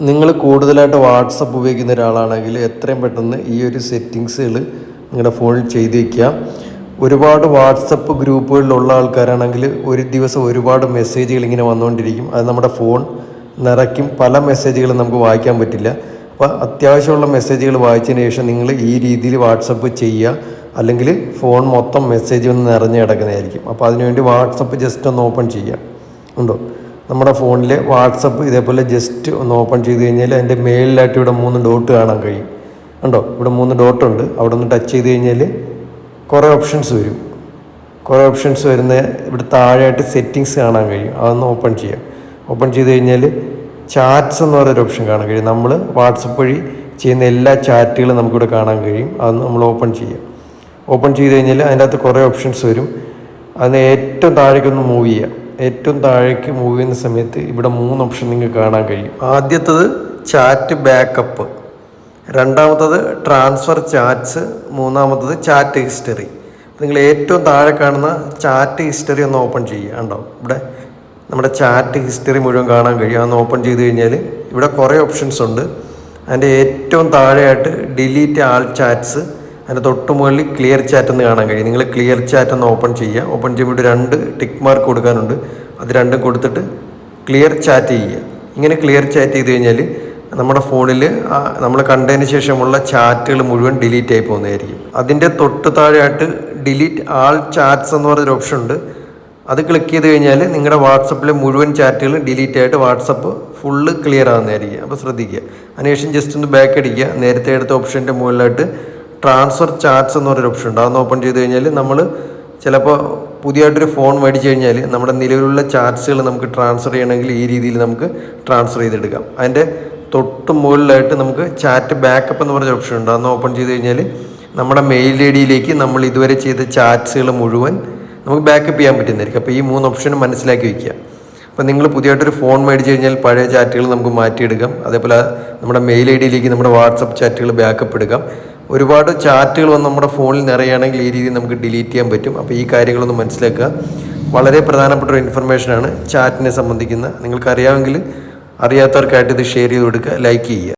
നിങ്ങൾ കൂടുതലായിട്ട് വാട്സപ്പ് ഉപയോഗിക്കുന്ന ഒരാളാണെങ്കിൽ എത്രയും പെട്ടെന്ന് ഈ ഒരു സെറ്റിങ്സുകൾ നിങ്ങളുടെ ഫോണിൽ ചെയ്ത് വയ്ക്കുക ഒരുപാട് വാട്സപ്പ് ഗ്രൂപ്പുകളിലുള്ള ആൾക്കാരാണെങ്കിൽ ഒരു ദിവസം ഒരുപാട് മെസ്സേജുകൾ ഇങ്ങനെ വന്നുകൊണ്ടിരിക്കും. അത് നമ്മുടെ ഫോൺ നിറയ്ക്കും. പല മെസ്സേജുകളും നമുക്ക് വായിക്കാൻ പറ്റില്ല. അപ്പോൾ അത്യാവശ്യമുള്ള മെസ്സേജുകൾ വായിച്ചതിന് ശേഷം നിങ്ങൾ ഈ രീതിയിൽ വാട്സപ്പ് ചെയ്യുക. അല്ലെങ്കിൽ ഫോൺ മൊത്തം മെസ്സേജ് ഒന്ന് നിറഞ്ഞു കിടക്കുന്നതായിരിക്കും. അപ്പോൾ അതിനുവേണ്ടി വാട്സപ്പ് ജസ്റ്റ് ഒന്ന് ഓപ്പൺ ചെയ്യുക. ഉണ്ടോ? നമ്മുടെ ഫോണിൽ വാട്സപ്പ് ഇതേപോലെ ജസ്റ്റ് ഒന്ന് ഓപ്പൺ ചെയ്ത് കഴിഞ്ഞാൽ അതിന്റെ മേളിലായിട്ട് ഇവിടെ മൂന്ന് ഡോട്ട് കാണാൻ കഴിയും. കണ്ടോ? ഇവിടെ മൂന്ന് ഡോട്ട് ഉണ്ട്. അവിടെ ഒന്ന് ടച്ച് ചെയ്ത് കഴിഞ്ഞാൽ കുറേ ഓപ്ഷൻസ് വരും. കുറേ ഓപ്ഷൻസ് വരുന്ന ഇവിടെ താഴെയായിട്ട് സെറ്റിങ്സ് കാണാൻ കഴിയും. അതൊന്ന് ഓപ്പൺ ചെയ്യാം. ഓപ്പൺ ചെയ്ത് കഴിഞ്ഞാൽ ചാറ്റ്സ് എന്ന് പറയുന്ന ഓപ്ഷൻ കാണാൻ കഴിയും. നമ്മൾ വാട്സപ്പ് വഴി ചെയ്യുന്ന എല്ലാ ചാറ്റുകളും നമുക്കിവിടെ കാണാൻ കഴിയും. അതൊന്ന് നമ്മൾ ഓപ്പൺ ചെയ്യാം. ഓപ്പൺ ചെയ്ത് കഴിഞ്ഞാൽ അതിന്റെ അകത്ത് കുറേ ഓപ്ഷൻസ് വരും. അതിന് ഏറ്റവും താഴേക്കൊന്ന് മൂവ് ചെയ്യാം. ഏറ്റവും താഴേക്ക് മൂവ് ചെയ്യുന്ന സമയത്ത് ഇവിടെ മൂന്ന് ഓപ്ഷൻ നിങ്ങൾക്ക് കാണാൻ കഴിയും. ആദ്യത്തത് ചാറ്റ് ബാക്കപ്പ് രണ്ടാമത്തത് ട്രാൻസ്ഫർ ചാറ്റ്സ് മൂന്നാമത്തത് ചാറ്റ് ഹിസ്റ്ററി നിങ്ങൾ ഏറ്റവും താഴെ കാണുന്ന ചാറ്റ് ഹിസ്റ്ററി ഒന്ന് ഓപ്പൺ ചെയ്യുക ഉണ്ടോ ഇവിടെ നമ്മുടെ ചാറ്റ് ഹിസ്റ്ററി മുഴുവൻ കാണാൻ കഴിയും. അതൊന്ന് ഓപ്പൺ ചെയ്ത് കഴിഞ്ഞാൽ ഇവിടെ കുറേ ഓപ്ഷൻസ് ഉണ്ട്. അതിന്റെ ഏറ്റവും താഴെയായിട്ട് ഡിലീറ്റ് ആൾ ചാറ്റ്സ് അതിന്റെ തൊട്ട് മുകളിൽ ക്ലിയർ ചാറ്റ് എന്ന് കാണാൻ കഴിയും. നിങ്ങൾ ക്ലിയർ ചാറ്റ് ഒന്ന് ഓപ്പൺ ചെയ്യുക. ഓപ്പൺ ചെയ്യുമ്പോൾ രണ്ട് ടിക്ക് മാർക്ക് കൊടുക്കാനുണ്ട്. അത് രണ്ടും കൊടുത്തിട്ട് ക്ലിയർ ചാറ്റ് ചെയ്യുക. ഇങ്ങനെ ക്ലിയർ ചാറ്റ് ചെയ്ത് കഴിഞ്ഞാൽ നമ്മുടെ ഫോണിൽ നമ്മൾ കണ്ടതിന് ശേഷമുള്ള ചാറ്റുകൾ മുഴുവൻ ഡിലീറ്റ് ആയി പോകുന്നതായിരിക്കും. അതിന്റെ തൊട്ട് താഴെയായിട്ട് ഡിലീറ്റ് ആൾ ചാറ്റ്സ് എന്ന് പറഞ്ഞൊരു ഓപ്ഷൻ ഉണ്ട്. അത് ക്ലിക്ക് ചെയ്ത് കഴിഞ്ഞാൽ നിങ്ങളുടെ വാട്സപ്പിലെ മുഴുവൻ ചാറ്റുകളും ഡിലീറ്റ് ആയിട്ട് വാട്സപ്പ് ഫുള്ള് ക്ലിയർ ആകുന്നതായിരിക്കും അപ്പോൾ ശ്രദ്ധിക്കുക. അതിനുശേഷം ജസ്റ്റ് ഒന്ന് ബാക്ക് അടിക്കുക. നേരത്തെ എടുത്ത ഓപ്ഷന്റെ മുകളിലായിട്ട് ട്രാൻസ്ഫർ ചാറ്റ്സ് എന്ന് പറഞ്ഞൊരു ഓപ്ഷൻ ഉണ്ട്. അതൊന്ന് ഓപ്പൺ ചെയ്ത് കഴിഞ്ഞാൽ നമ്മൾ ചിലപ്പോൾ പുതിയതായിട്ടൊരു ഫോൺ മേടിച്ച് കഴിഞ്ഞാൽ നമ്മുടെ നിലവിലുള്ള ചാറ്റ്സുകൾ നമുക്ക് ട്രാൻസ്ഫർ ചെയ്യണമെങ്കിൽ ഈ രീതിയിൽ നമുക്ക് ട്രാൻസ്ഫർ ചെയ്തെടുക്കാം. അതിന്റെ തൊട്ട് മുകളിലായിട്ട് നമുക്ക് ചാറ്റ് ബാക്കപ്പ് എന്ന് പറഞ്ഞ ഓപ്ഷൻ ഉണ്ട്. അതൊന്ന് ഓപ്പൺ ചെയ്ത് കഴിഞ്ഞാൽ നമ്മുടെ മെയിൽ ഐ ഡിയിലേക്ക് നമ്മൾ ഇതുവരെ ചെയ്ത ചാറ്റ്സുകൾ മുഴുവൻ നമുക്ക് ബാക്കപ്പ് ചെയ്യാൻ പറ്റുന്നതായിരിക്കും. അപ്പോൾ ഈ മൂന്ന് ഓപ്ഷനും മനസ്സിലാക്കി വയ്ക്കുക അപ്പോൾ നിങ്ങൾ പുതിയതായിട്ടൊരു ഫോൺ മേടിച്ച് കഴിഞ്ഞാൽ പഴയ ചാറ്റുകൾ നമുക്ക് മാറ്റിയെടുക്കാം. അതേപോലെ നമ്മുടെ മെയിൽ ഐ ഡിയിലേക്ക് നമ്മുടെ വാട്സപ്പ് ചാറ്റുകൾ ബാക്കപ്പ് എടുക്കാം. ഒരുപാട് ചാറ്റുകൾ വന്ന് നമ്മുടെ ഫോണിൽ നിറയുകയാണെങ്കിൽ ഈ രീതിയിൽ നമുക്ക് ഡിലീറ്റ് ചെയ്യാൻ പറ്റും. അപ്പോൾ ഈ കാര്യങ്ങളൊന്ന് മനസ്സിലാക്കുക. വളരെ പ്രധാനപ്പെട്ട ഒരു ഇൻഫർമേഷനാണ് ചാറ്റിനെ സംബന്ധിക്കുന്ന. നിങ്ങൾക്ക് അറിയാമെങ്കിൽ അറിയാത്തവർക്കായിട്ട് ഇത് ഷെയർ ചെയ്ത് കൊടുക്കുക ലൈക്ക് ചെയ്യുക.